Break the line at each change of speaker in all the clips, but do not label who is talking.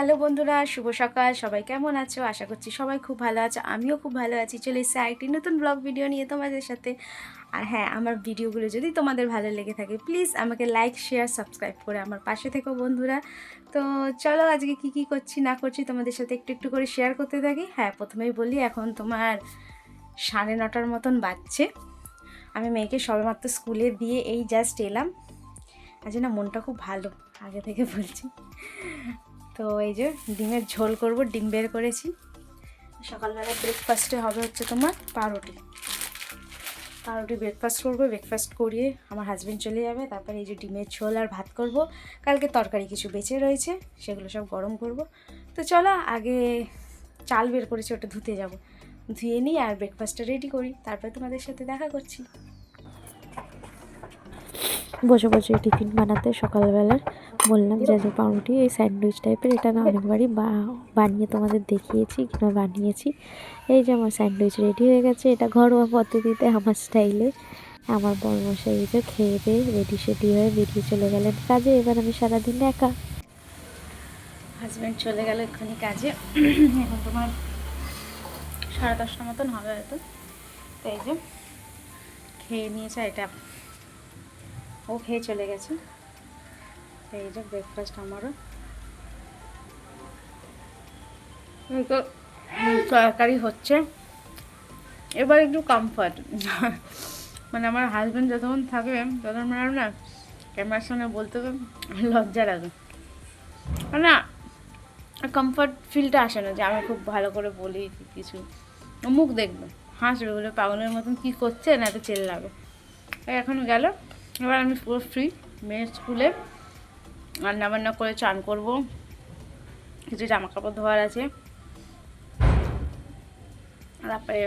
Hello বন্ধুরা, শুভ সকাল। সবাই কেমন আছো? আশা করছি সবাই খুব ভালো আছো। আমিও খুব ভালো আছি। চলে এসেছি আরেকটি নতুন ব্লগ ভিডিও নিয়ে তোমাদের সাথে। আর হ্যাঁ আমার ভিডিওগুলো যদি তোমাদের ভালো লেগে থাকে প্লিজ আমাকে লাইক শেয়ার সাবস্ক্রাইব করে আমার পাশে থেকো বন্ধুরা। তো চলো আজকে কি কি করছি, না করছি তোমাদের সাথে একটু একটু করে শেয়ার করতে থাকি। হ্যাঁ প্রথমেই বলি, এখন তোমার সাড়ে নটার মতন বাজছে। আমি মেয়েকে সবেমাত্র স্কুলে দিয়ে এই জাস্ট এলাম। আজ না মনটা খুব ভালো, আগে থেকে বলছি। তো এই যে ডিমের ঝোল করব, ডিম বের করেছি। সকালবেলা ব্রেকফাস্টে হবে হচ্ছে তোমার পাউরুটি। পাউরুটি ব্রেকফাস্ট করব ব্রেকফাস্ট করিয়ে আমার হাজব্যান্ড চলে যাবে, তারপরে এই যে ডিমের ঝোল আর ভাত করব। কালকে তরকারি কিছু বেঁচে রয়েছে, সেগুলো সব গরম করব। তো চলো, আগে চাল বের করেছি, ওটা ধুতে যাব। ধুয়ে নিই আর ব্রেকফাস্টটা রেডি করি, তারপরে তোমাদের সাথে দেখা করছি।
বসে বসে টিফিন বানাতে সকালবেলার বললাম যে যে পাউরুটি এই স্যান্ডউইচ টাইপের এটা আমি অনেকবারই বানিয়ে তোমাদের দেখিয়েছি কিংবা বানিয়েছি। এই যে আমার স্যান্ডউইচ রেডি হয়ে গেছে এটা ঘরোয়া পদ্ধতিতে আমার স্টাইলে। আমার বড়মশাই এই যে খেয়ে দিয়ে রেডি সেডি হয়ে বেরিয়ে চলে গেলেন কাজে। এবার আমি সারাদিন একা।
হাজব্যান্ড চলে গেল এক্ষুনি কাজে। এখন তোমার সাড়ে দশটা মতন হবে হয়তো। তো এই যে খেয়ে নিয়েছে এটা ও খেয়ে চলে গেছে। তো এই যে ব্রেকফাস্ট আমারও। তরকারি হচ্ছে। এবার একটু কমফর্ট মানে আমার হাজব্যান্ড যতক্ষণ থাকে, ততক্ষণ মানে না ক্যামেরার সামনে বলতে লজ্জা লাগে। না কমফর্ট ফিলটা আসে না যে আমি খুব ভালো করে বলি কিছু। মুখ দেখবে, হাসবে বলে পাগলের মতন কী করছে, না তো এই এখন গেল, এবার আমি পুরো ফ্রি মেয়ের স্কুলে রান্না বান্না করে চান করব। কিছু জামা কাপড় ধোয়ার আছে। তারপরে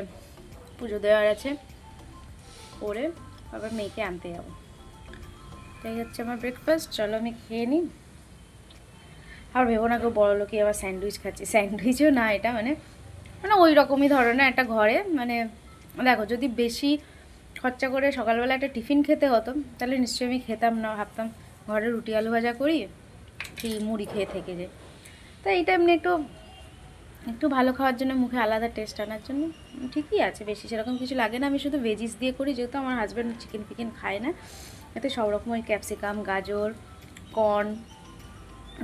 পুজো দেওয়ার আছে। করে আবার মেয়েকে আনতে যাব। এই হচ্ছে আমার ব্রেকফাস্ট চলো আমি খেয়ে নিই। আর ভেবো না কেউ বড় লোকই আবার স্যান্ডউইচ খাচ্ছে। স্যান্ডউইচও না এটা মানে মানে ওই রকমই ধরনের একটা ঘরে। মানে দেখো, যদি বেশি খরচা করে সকালবেলা একটা টিফিন খেতে হতো, তাহলে নিশ্চয়ই আমি খেতাম না, ভাবতাম ঘরে রুটি আলু ভাজা করি কি মুড়ি খেয়ে থেকে যে তো এইটা এমনি একটু একটু ভালো খাওয়ার জন্য মুখে আলাদা টেস্ট আনার জন্য, ঠিকই আছে, বেশি সেরকম কিছু লাগে না। আমি শুধু ভেজিস দিয়ে করি, যেহেতু আমার হাজব্যান্ড চিকেন ফিকেন খায় না। এতে সব রকম ওই ক্যাপসিকাম গাজর কর্ন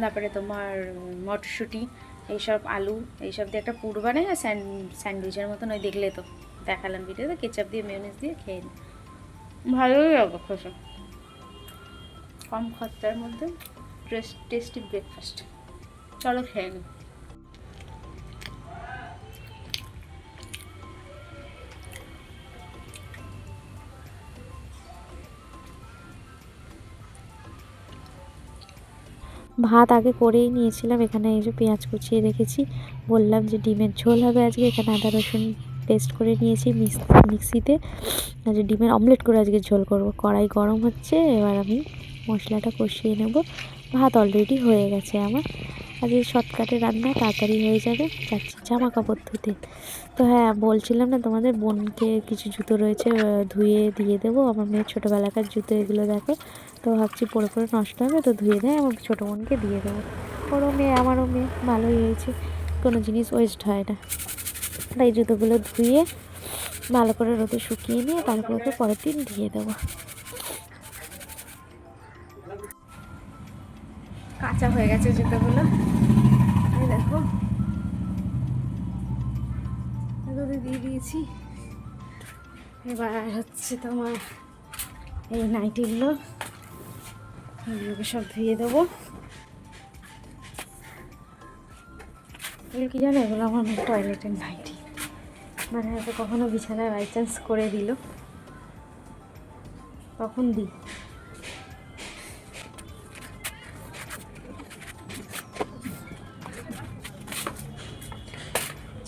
তারপরে তোমার মটরশুঁটি, এইসব আলু, এইসব দিয়ে একটা পুর বানাই আর স্যান্ড স্যান্ডউইচের মতন ওই দেখলে তো দেখালাম ভিডিওতে কেচাপ দিয়ে মেয়নিজ দিয়ে খেয়ে নিই ভালোই লাগে খোসা কম খরচার মধ্যে টেস্টি ব্রেকফাস্ট চলো খেয়ে নিই
ভাত আগে করেই নিয়েছিলাম, এখানে এই যে পেঁয়াজ কুচিয়ে রেখেছি। বললাম যে ডিমের ঝোল হবে আজকে, এখানে আদা রসুন পেস্ট করে নিয়েছি মিক্স মিক্সিতে। আর ডিমের অমলেট করে আজকে ঝোল করব। কড়াই গরম হচ্ছে, এবার আমি মশলাটা কষিয়ে নেব। ভাত অলরেডি হয়ে গেছে আমার। আজকে শর্টকাটে রান্না তাড়াতাড়ি হয়ে যাবে। যাচ্ছি জামা কাপড় ধুতে। তো হ্যাঁ বলছিলাম না তোমাদের বোনকে কিছু জুতো রয়েছে ধুয়ে দিয়ে দেবো। আমার মেয়ের ছোটোবেলাকার জুতো, এগুলো দেখো। তো ভাবছি পরে পরে নষ্ট হবে, তো ধুয়ে দেয় আমার ছোটো বোনকে দিয়ে দেবো। ওরও মেয়ে, আমারও মেয়ে, ভালোই হয়েছে। কোনো জিনিস ওয়েস্ট হয় না। তাই জুতোগুলো ধুয়ে, ভালো করে রোদে শুকিয়ে নিয়ে তারপর ওকে পরের দিন দিয়ে দেবো।
কাঁচা হয়ে গেছে জুতোগুলো। দেখো। দিয়ে দিয়েছি। এবার হচ্ছে তোমার এই নাইটিগুলো। এগুলোকে সব ধুয়ে দেবো। এগুলো কি জানো? এগুলো আমার টয়লেটের নাইটি। মানে হয়তো কখনো বিছানায় বাই চান্স করে দিল। তখন দিই?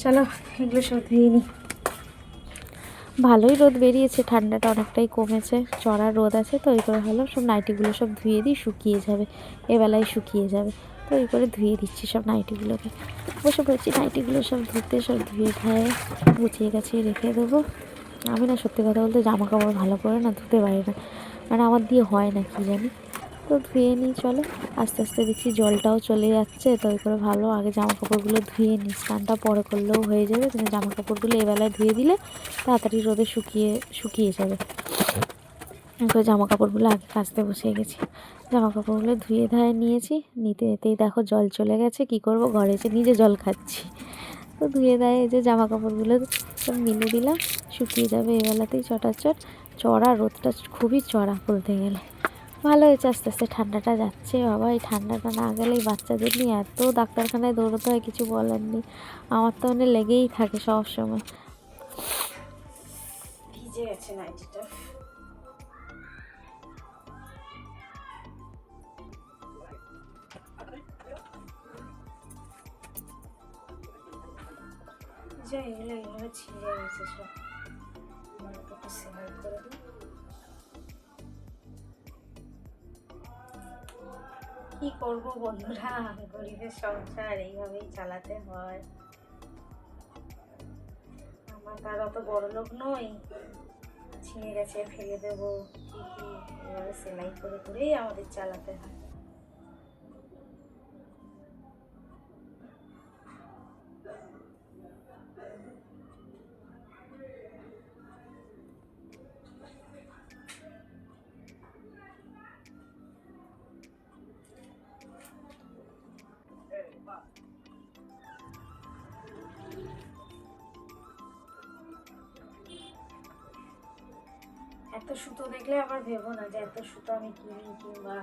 চলো, এগুলো সব ধুয়ে নিই
ভালোই রোদ বেরিয়েছে, ঠান্ডাটা অনেকটাই কমেছে, চড়া রোদ আছে, তো ওই করে হলো সব নাইটিগুলো সব ধুয়ে দিই, শুকিয়ে যাবে এবেলায় শুকিয়ে যাবে, তো ওই করে ধুয়ে দিচ্ছি সব নাইটিগুলোকে। বসে পড়েছি, নাইটিগুলো সব ধুতে, সব ধুয়ে ধায়ে, গুছিয়ে গাছিয়ে রেখে দেবো। আমি না সত্যি কথা বলতে জামা কাপড় ভালো করে না ধুতে পারি না মানে আমার দিয়ে হয় না, কি জানি। তো ধুয়ে নিই, চলো। আস্তে আস্তে দেখছি জলটাও চলে যাচ্ছে, তো করে ভালো আগে জামা কাপড়গুলো ধুয়ে নিই। স্নানটা পরে করলেও হয়ে যাবে, কিন্তু জামা কাপড়গুলো এবেলায় ধুয়ে দিলে তাড়াতাড়ি রোদে শুকিয়ে শুকিয়ে যাবে। তো জামা কাপড়গুলো আগে কাচতে বসে গেছি। জামা কাপড়গুলো ধুয়ে ধায়ে নিয়েছি, নিতে নিতেই দেখো জল চলে গেছে, কি করব? ঘরে এসে নিজে জল খাচ্ছি। তো ধুয়ে দেয় এই যে জামা কাপড়গুলো সব মিলে দিলাম, শুকিয়ে যাবে এবেলাতেই চটাচট। চড়া, রোদটা খুবই চড়া বলতে গেলে। ভালো হয়েছে, আস্তে আস্তে ঠান্ডাটা যাচ্ছে। বাবা, এই ঠান্ডাটা না গেলেই বাচ্চাদের নিয়ে এত ডাক্তারখানায় দৌড়তে হয়, কিছু বলার নেই। আমার তো মানে লেগেই থাকে সব সময়
ভিজে গেছে এগুলো এগুলো ছিঁড়ে গেছে সব। সেলাই করে দিই কি করব বন্ধুরা? গরিবের সংসার, এইভাবেই চালাতে হয়। আমার তার অত বড় লোক নই। ছিঁড়ে গেছে, ফেলে দেবো। কি কি, এভাবে সেলাই করে করেই আমাদের চালাতে হয়। এত সুতো দেখলে আবার ভেবো না যে এত সুতো আমি কিনি কিংবা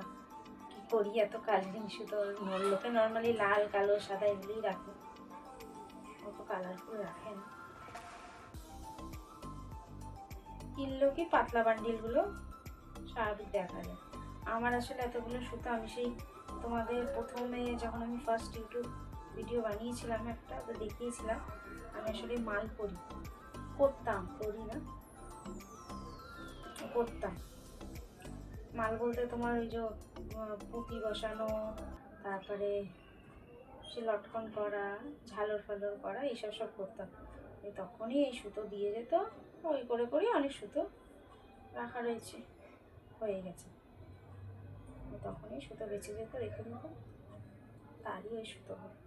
কি করি? এত কালারিং সুতো লোকে নর্মালি লাল, কালো, সাদা এগুলোই রাখে। অত কালারফুল রাখে না। কিনলেও কি পাতলা বান্ডিলগুলো স্বাভাবিক দেখা যায়। আমার আসলে এতগুলো সুতো আমি সেই তোমাদের প্রথমে যখন আমি ফার্স্ট ইউটিউব ভিডিও বানিয়েছিলাম একটা, তো দেখিয়েছিলাম। আমি আসলে মাল করি করতাম করি না। করতাম। মাল বলতে তোমার ওই যে পুঁতি বসানো, তারপরে সে লটকন করা, ঝালর ফালর করা, এইসব সব করতাম। তখনই এই সুতো দিয়ে যেত, ওই করে করে অনেক সুতো রাখা রয়েছে, হয়ে গেছে। তখনই সুতো বেঁচে যেত রেখে দিত তারই ওই সুতো। হবে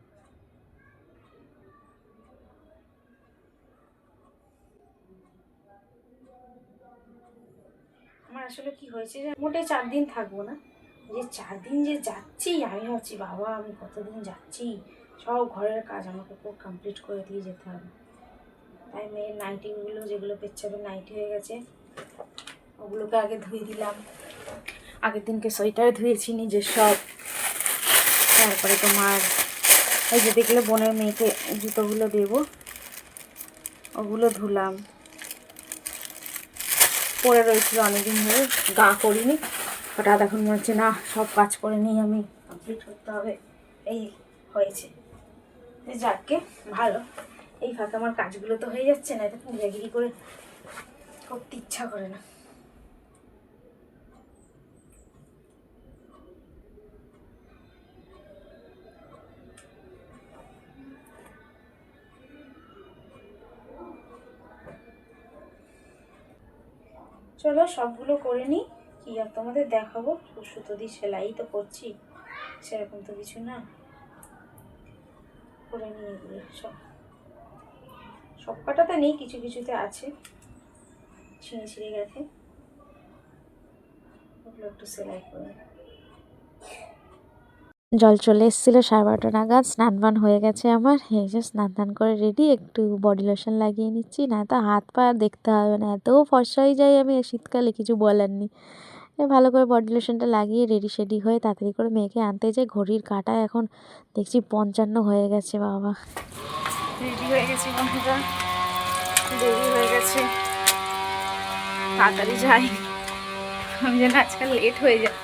আমার আসলে কি হয়েছে যে মোটে চার দিন থাকব না। যে চার দিন যে যাচ্ছি, আমি ভাবছি, বাবা, আমি কতদিন যাচ্ছি? সব ঘরের কাজ আমাকে খুব কমপ্লিট করে দিয়ে যেতে হবে। তাই মেয়ের নাইটিগুলো যেগুলো পেচ্ছাপের নাইটি হয়ে গেছে। ওগুলোকে আগে ধুয়ে দিলাম। আগের দিনকে সোয়েটার ধুয়েছি, নিজের সব। তারপরে তোমার এই যে দেখলে বোনের মেয়েকে জুতোগুলো দেবো, ওগুলো ধুলাম। পরে রয়েছিল অনেকদিন ধরে, গা করিনি হঠাৎ এখন মনে হচ্ছে, না, সব কাজ করে নিই আমি কমপ্লিট করতে হবে, এই হয়েছে। যাকে ভালো। এই ফাঁকে আমার কাজগুলো তো হয়ে যাচ্ছে না এটা পুজাগিরি করে করতে ইচ্ছা করে না। চলো সবগুলো করে নিই। কি আর তোমাদের দেখাবো? সুতো দিয়ে সেলাই তো করছি। সেরকম তো কিছু না। করে নিয়ে এগুলো সব। সব কটাতে নেই, কিছু কিছুতে আছে। ছিঁড়ে ছিঁড়ে গেছে। ওগুলো একটু সেলাই করে নিই।
জল চলে এসেছিল, সাড়ে বারোটা নাগাদ, স্নান বান হয়ে গেছে আমার। এই যে স্নান টান করে রেডি একটু বডি লোশন লাগিয়ে নিচ্ছি, না তো হাত পা দেখতে হবে না। এত ফর্সা হয়ে যায় আমি শীতকালে, কিছু বলার নেই। ভালো করে বডি লোশনটা লাগিয়ে রেডি সেডি হয়ে তাড়াতাড়ি করে মেয়েকে আনতে যাই ঘড়ির কাঁটা এখন দেখছি পঞ্চান্ন হয়ে গেছে, বাবা।
রেডি হয়ে গেছে দেরি হয়ে গেছে। তাড়াতাড়ি যাই। আমি যেন আজকাল লেট হয়ে যাচ্ছি